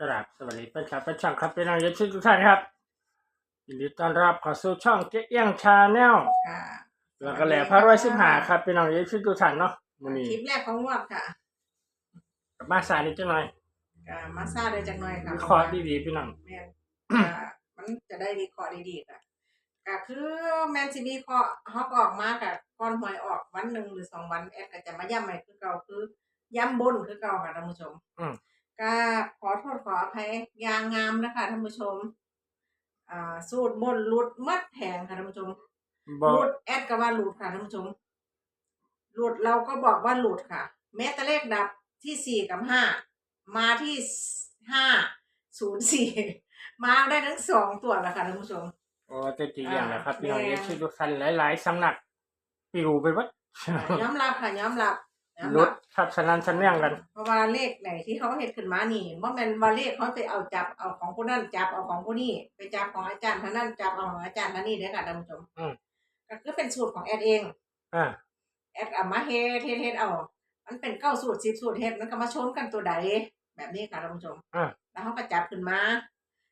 กราบสวัสดีเป็นครับเป็นช่างครับเป็นนางยันชื่อทุกท่านครับยินดีต้อนรับเข้าสู่ช่องเจ๊เอี้ยงชาแนลค่ะแล้วก็แหล่พระร้อยสิบหาครับเป็นนางยันชื่อทุกท่านเนาะวันนี้คลิปแรกของงวดค่ะกลับมาสายนิดจังหน่อยก็มาซาเลยจังหน่อยค่ะวิเคราะห์ดีๆพี่น้องแม่นก็มันจะได้วิเคราะห์ดีๆค่ะก็คือแมนซีบีเคาะฮอกออกมากับก้อนหวยออกวันหนึ่งหรือสองวันแอดก็จะมาย้ำใหม่คือเก่าคือย้ำบนคือเก่าค่ะท่านผู้ชมอืม ก็ขอโทษขออภัยยางงามนะคะท่านผู้ชม อ่า สูตรบนหลุดมัดแผงค่ะท่านผู้ชมบอหกลุดแอดก็ว่าหลุดค่ะท่านผู้ชม หลุดเราก็บอกว่าหลุดค่ะ แม้แต่เลขดับที่สี่กับห้ามาที่ห้าศูนย์สี่มาได้ทั้งสองตัวแล้วค่ะท่านผู้ชมโอ้เจ๊เจีอย่างนะครับพี่น้องแม่ยันชื่อทุกท่านหลาย ๆสำนักปิวไปวัดย้อมรับค่ะย้อมรับ ย้อมรรัถบทับสนันชันเนื่องกันเพราะว่าเลขไหนที่เขาเห็ดขึ้นมานี่ว่ามันว่าเลขเขาไปเอาจับเอาของผู้นั้นจับเอาของผู้นี้ไปจับของอาจารย์ท่านนั้นจับเอาของอาจารย์ท่านนี้เด้อค่ะท่านผู้ชมอืมก็คือเป็นสูตรของแอดเองอ่าแอดเอามาเฮ็ดเฮ็ดเฮ็ดเอา มันเป็นเก้าสูตรสิบสูตรเฮ็ดมันก็มาชนกันตัวใดแบบนี้ค่ะท่านผู้ชมอ่าแล้วเขาก็จับขึ้นมา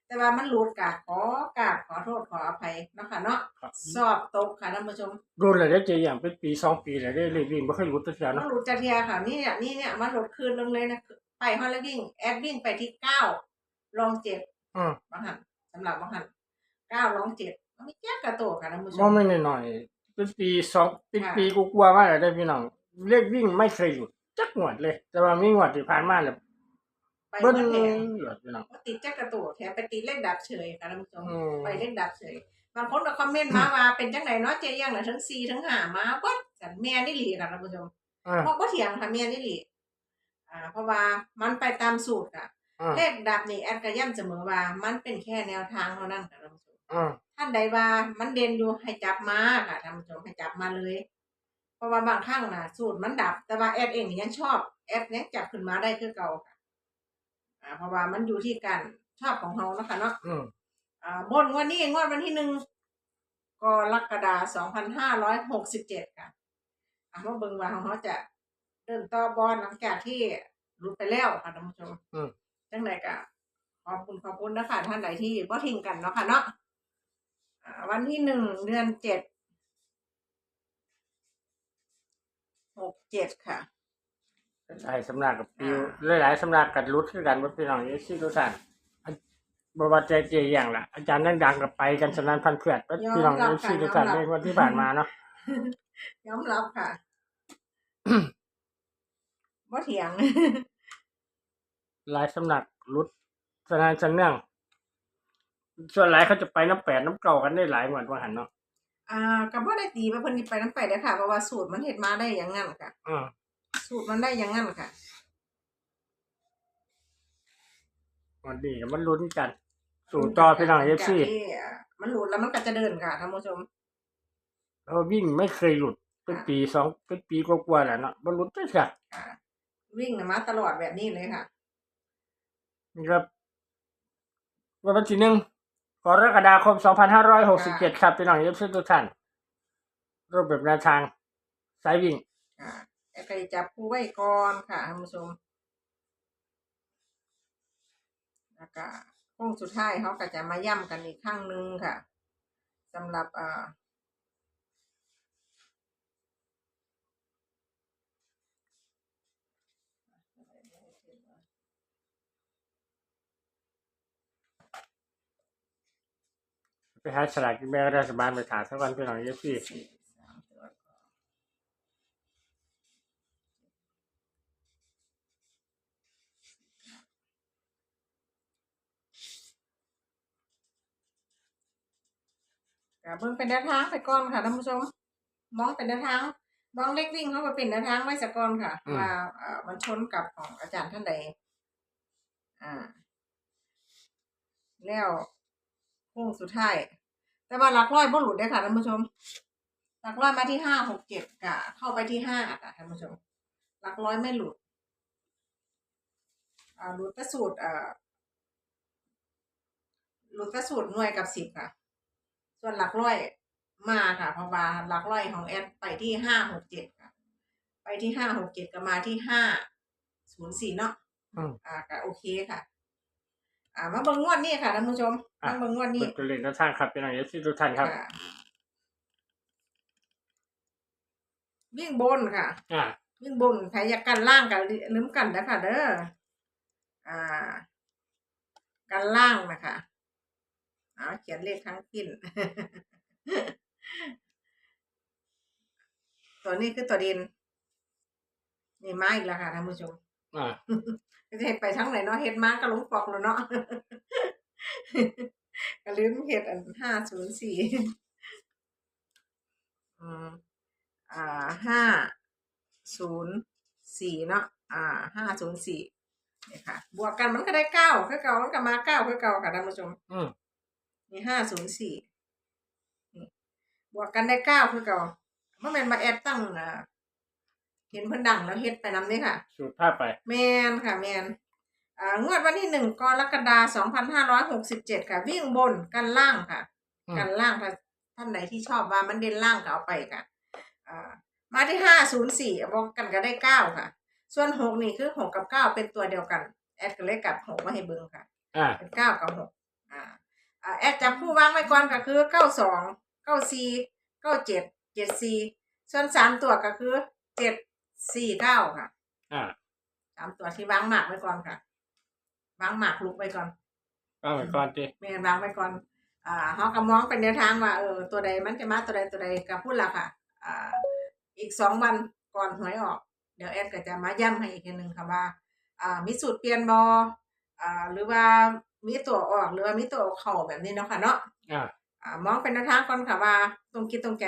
แต่ว่ามันหลุดกาขอกราบขอโทษขออภัยเนาะค่ะเนาะครับสอบตกค่ะท่านผู้ชมรุ่นเลยได้เจีอย่างเป็นปีสองปีเลยได้เลยวิ่งไม่ค่อยรู้ตัวเสียมันเนาะหลุดจากเทียค่ะนี่เนี่ยนี่เนี่ยมันหลุดคืนนึงเลยนะไปฮอลแล้ววิ่งแอดวิ่งไปที่เก้าลองเจ็ดอืมบางหันสำหรับบางหันเก้าลองเจ็ดมันไม่แจ๊กกระโตกค่ะท่านผู้ชมองมไม่หน่อยๆเป็นปีสองเป็นค่ะ ปีกูกลัวมากเลยได้พี่น้องเลขวิ่งไม่เคยหยุดจักหวดเลย แต่ว่ามีหวดที่ผ่านมาเนี่ย ไปเบิ้ลเมื่อแผงหยุดพี่น้องว่าติดแจ๊กกระโตกแถมไปตีเลขดับเฉยค่ะท่านผู้ชมไปเลขดับเฉยบางคนก็คอมเมนต์มาว่าเป็นจังไหนเนาะเจ๊ยังน่ะทั้งสี่ทั้งห้ามาวัดกันแม่นี่หลีค่ะท่านผู้ชมอ่าเพราะว่าเถียงค่ะแม่นี่หลีอ่า เพราะว่ามันไปตามสูตรค่ะเลขดับนี่แอดก็ย้ำเสมอว่ามันเป็นแค่แนวทางเท่านั้นค่ะท่านผู้ชมท่านใดว่ามันเด่นอยู่ให้จับมาค่ะท่านผู้ชมให้จับมาเลย เพราะว่าบางครั้งน่ะสูตรมันดับ แต่ว่าแอดเองนี่ยังชอบแอดยังจับขึ้นมาได้คือเก่าค่ะ อ่าเพราะว่ามันอยู่ที่การชอบของเราเนาะคะเนาะอืมอ่าบนงวันนี้งวดวันที่หนึ่งกรกฎาสองพันห้าร้อยหกสิบเจ็ดค่ะอ่ามาเบิ่งว่าของเขาจะเดินต่อบอลหลังจากที่หลุดไปแล้วค่ะท่านผู้ชมอืมจังไดก็ขอบคุณขอบคุณนะคะท่านใดที่บ่ทิ้งกันเนาะค่ะเนาะอ่าวันที่หนึ่งเดือนเจ็ดหกเจ็ดค่ะ หลายสำนักกับปิวหลายๆสำนักกัดรุดคือกันว่าพี่น้องยันชื่อทุกท่านอันบว่าใจเจีอย่างละอาจารย์ดังๆกับไปกันสนันพันเพื่อนว่าพี่น้องยันชื่อทุกท่านในวันที่ผ่านมาเนาะยอมรับค่ะบ่เถียงหลายสำนักรุดสนันชันเนื่องส่วนหลายเขาจะไปน้ำแปดน้ำเก่ากันได้หลายหมวดว่าหันเนาะอ่าก็บ่ได้ตีว่าเพิ่นสิไปน้ำไปเด้อค่ะเพราะว่าสูตรมันเฮ็ดมาได้อย่างงั้นค่ะอืม สูตรมันได้อย่างงั้นค่ะ วันนี้ก็มันลุ้นกัน สู่ต่อพี่น้องเอฟซีจากที่อ่ามันหลุดแล้วมันก็จะเดินค่ะท่านผู้ชม เราวิ่งไม่เคยหลุด เป็นปีสองเป็นปีกว่าๆแล้วเนาะมันหลุดได้ค่ะอ่าวิ่งน่ะมาตลอดแบบนี้เลยค่ะ นี่ครับวันที่หนึ่งกรกฎาคม 2567 ครับพี่น้องเอฟซีทุกท่านรูปแบบแนวทางสายวิ่ง อ่า แต่ก็จับผู้ไว้ก่อนค่ะท่านผู้ชมแล้วก็โค้งสุดท้ายเขาก็จะมาย่ำกันอีกครั้งหนึ่งค่ะสำหรับอ่าไปหาฉลากกินแบ่รัฐบาลไปถามสักวันพี่น้องเอฟซี สี่สามตัวก่อน ก็เบิ่งเป็นแนวทางไปก่อนค่ะท่านผู้ชม มองเป็นแนวทางมองเล็กวิ่งเข้าไปเป็นแนวทางไว้สักก่อนค่ะอืม ว่าเอ่อมันชนกับของอาจารย์ท่านใด อ่า แล้วโค้งสุดท้าย แต่ว่าหลักร้อยบ่หลุดได้อค่ะท่านผู้ชม หลักร้อยมาที่ห้าหกเจ็ดกะเข้าไปที่ห้าค่ะท่านผู้ชม หลักร้อยไม่หลุด อ่าหลุดแต่สูตรอ่าหลุดแต่สูตรหน่วยกับสิบค่ะ ส่วนหลักร้อยมาค่ะเพราะว่าหลักร้อยของแอดไปที่ห้าหกเจ็ดค่ะ ไปที่ห้าหกเจ็ดก็มาที่ห้าศูนย์สี่เนาะอืมอ่าก็โอเคค่ะ อ่ามาเบิ่งงวดนี้ค่ะท่านผู้ชมอะมาเบิ่งงวดนี้เปิดตัวเลขแนวทางครับพี่น้องเอฟซีทุกท่านครับค่ะวิ่งบนค่ะ อ่าวิ่งบนใครอยากกันล่างกันลืมกันนะคะเด้ออ่า กันล่างนะคะ เอาเขียนเลขทั้งพินตัวนี้คือตัวเด่นนี่มาอีกแล้วค่ะท่านผู้ชมอ่าจะเห็ดไปทั้งไหนเนาะเห็ดมาก็หลงปอกแล้วเนาะก็ลืมเห็ดอันห้าศูนย์สี่อืมอ่าห้าศูนย์สี่เนาะอ่าห้าศูนย์สี่เนี่ยค่ะ บวกกันมันก็ได้เก้าคือเก่ามันก็มาเก้าคือเก่าค่ะท่านผู้ชม อืม นี่ห้าศูนย์สี่บวกกันได้เก้าคือเก่าเมื่อแมนมาแอดตั้งอ่าเห็นเพิ่นดังแล้วเฮ็ดไปนำนี่ค่ะ สูตรภาพไป แมนค่ะ แมนอ่างวดวันที่หนึ่งกรกฎาสองพันห้าร้อยหกสิบเจ็ดค่ะ วิ่งบนกันล่างค่ะ อืม กันล่างถ้าท่านไหนที่ชอบว่ามันเด่นล่างก็เอาไปค่ะอ่ามาที่ห้าศูนย์สี่บอกกันก็ได้เก้าค่ะ ส่วนหกนี่คือหกกับเก้าเป็นตัวเดียวกัน แอดก็เลยกลับหกมาให้เบิ่งค่ะ อ่าเป็นเก้ากับหกอ่า อ่าแอดจับผู้วางไว้ก่อนก็คือเก้าสองเก้าสี่เก้าเจ็ดเจ็ดสี่ส่วนสามตัวก็คือเจ็ดสี่เก้าค่ะอ่าสามตัวที่วางหมากไว้ก่อนค่ะวางหมากลุกไว้ก่อน ก็ไปก่อนดิแม่นวางไว้ก่อน อ่าเขาก็มองเป็นแนวทางว่าเออตัวใดมันจะมาตัวใดตัวใดก็พูดละค่ะ อ่า อีกสองวันก่อนหวยออก เดี๋ยวแอดก็จะมาย้ำให้อีกทีหนึ่งค่ะว่า อ่า มีสูตรเปลี่ยนบออ่า หรือว่า มีตัวออกหรือว่ามีตัวเข่าแบบนี้เนาะค่ะเนาะอ่าอ่ามองเป็นแนวทางก่อนค่ะว่าตรงคิดตรงใจ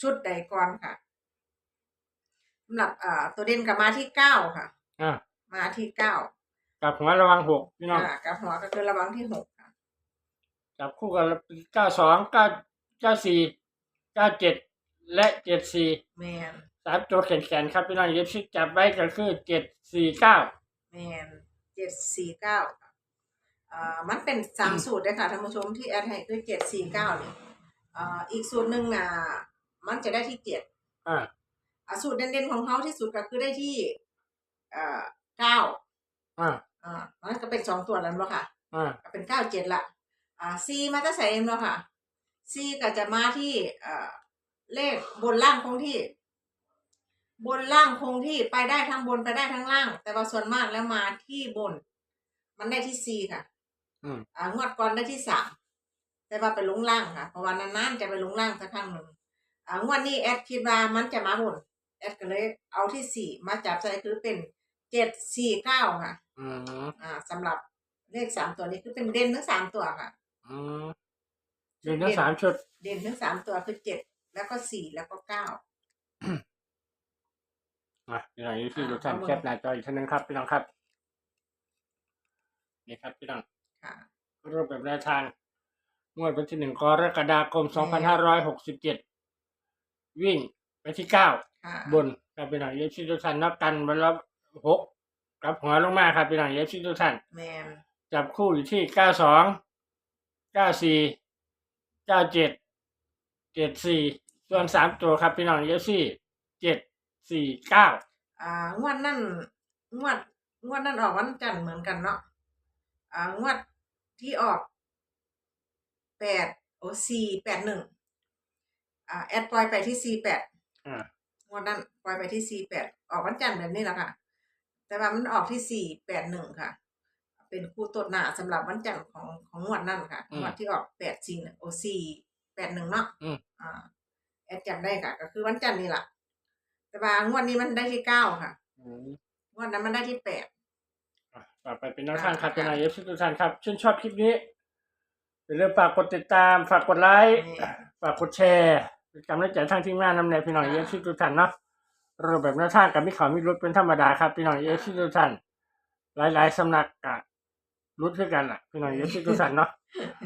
ชุดใดก่อนค่ะสำหรับอ่าตัวเด่นกับมาที่เก้าค่ะ อ่ามาที่เก้ากับหัวระวังหกพี่น้องอ่ากับหัวก็คือระวังที่หกค่ะจับคู่กันเก้าสองเก้าเก้าสี่เก้าเจ็ดและเจ็ดสี่แมนสามตัวแขนๆครับพี่น้องเย็บชิดจับไว้ก็คือเจ็ดสี่เก้าแมนเจ็ดสี่เก้าค่ะ อ่ามันเป็นสามสูตรเลยค่ะท่านผู้ชมที่แอดให้คือเจ็ดสี่เก้าเนี่ยอ่าอีกสูตรหนึ่งอะมันจะได้ที่เจ็ดอ่าอ่าสูตรเด่นๆของเขาที่สุดก็คือได้ที่อ่าเก้าอ่าอ่ามันก็เป็นสองตัวแล้วเนาะค่ะอ่าก็เป็นเก้าเจ็ดละอ่าซีมาจะใส่เองเนาะค่ะซีก็จะมาที่อ่าเลขบนล่างคงที่ บนล่างคงที่ไปได้ทั้งบนไปได้ทั้งล่าง แต่ว่าส่วนมากแล้วมาที่บน มันได้ที่ซีค่ะ อืม อ่างวดก่อนได้ที่สามแต่ว่าไปลงล่างค่ะเพราะว่านานๆจะไปลงล่างสักครั้งหนึ่งอ่างวดนี้แอดคิดว่ามันจะมาบนแอดก็เลยเอาที่สี่มาจับใส่คือเป็นเจ็ดสี่เก้าค่ะ อืมอ่าสำหรับเลขสามตัวนี้คือเป็นเด่นทั้งสามตัวค่ะ อืมเดือนทั้งสามชุด เด่นทั้งสามตัวคือเจ็ดแล้วก็สี่แล้วก็เก้า อะพี่น้องเย็บชิดทุกท่านอ่าแคปหน้าจออีกทีนึงครับพี่น้องครับ นี่ครับพี่น้องค่ะ รูปแบบแนวทางงวดวันที่หนึ่งกรกฎาคมสองพันห้าร้อยหกสิบเจ็ดวิ่งไปที่เก้าค่ะบนครับพี่น้องเย็บชิดทุกท่านนับกันวันละหกกลับหัวลงมาครับพี่น้องเย็บชิดทุกท่านแมนจับคู่อยู่ที่เก้าสองเก้าสี่เก้าเจ็ดเจ็ดสี่ส่วนสามตัวครับพี่น้องเย็บซี่เจ็ดสี่เก้าอ่างวดนั่นงวดงวดนั่นออกวันจันทร์เหมือนกันเนาะอ่างวด ที่ออกแปดโอ้สี่แปดหนึ่งอ่าแอดปล่อยไปที่สี่แปดอ่างวดนั้นปล่อยไปที่สี่แปดออกวันจันทร์แบบนี้แหละค่ะ แต่ว่ามันออกที่สี่แปดหนึ่งค่ะ เป็นคู่ตัวหน้าสำหรับวันจันทร์ของของงวดนั่นค่ะอืมงวดที่ออกแปดสี่โอสี่แปดหนึ่งเนาะอืมอ่าแอดจำได้ค่ะ ก็คือวันจันทร์นี่แหละแต่ว่างวดนี้มันได้ที่เก้าค่ะอืมงวดนั้นมันได้ที่แปด อะต่อไปเป็นแนวทางครับอ่าพี่น้องเย็บซี่ทุกท่านครับชื่นชอบคลิปนี้อย่าลืมฝากกดติดตาม ฝากกดไลค์นี่ฝากกดแชร์เป็นกำลังใจทางทีมงานนำแนวพี่น้องเย็บซี่ทุกท่านเนาะรูปแบบแนวทางกับมิเขามีรุดเป็นธรรมดาครับพี่น้องเย็บซี่ทุกท่านหลาย ๆสำนักกะรุดคือกันล่ะ พี่น้องเย็บซี่ทุกท่านเนาะ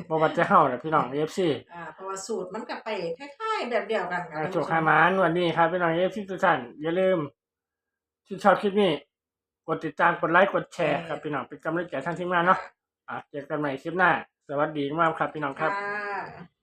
บ่ว่าจะเฮาน่ะพี่น้องเย็บซี่อ่าเพราะว่าสูตรมันก็ไปคล้ายๆแบบเดียวกันค่ะอ่าท่านโชผู้คชหามานวันนี้ครับพี่น้องเย็บซี่ทุกท่านอย่าลืมชื่นชอบคลิปนี้ กดติดตามกดไลค์กดแชร์ครับพี่น้องเป็นกำลังใจทางทีมงานเนาะอะเจอกันใหม่คลิปหน้า สวัสดีมากครับพี่น้องครับค่ะ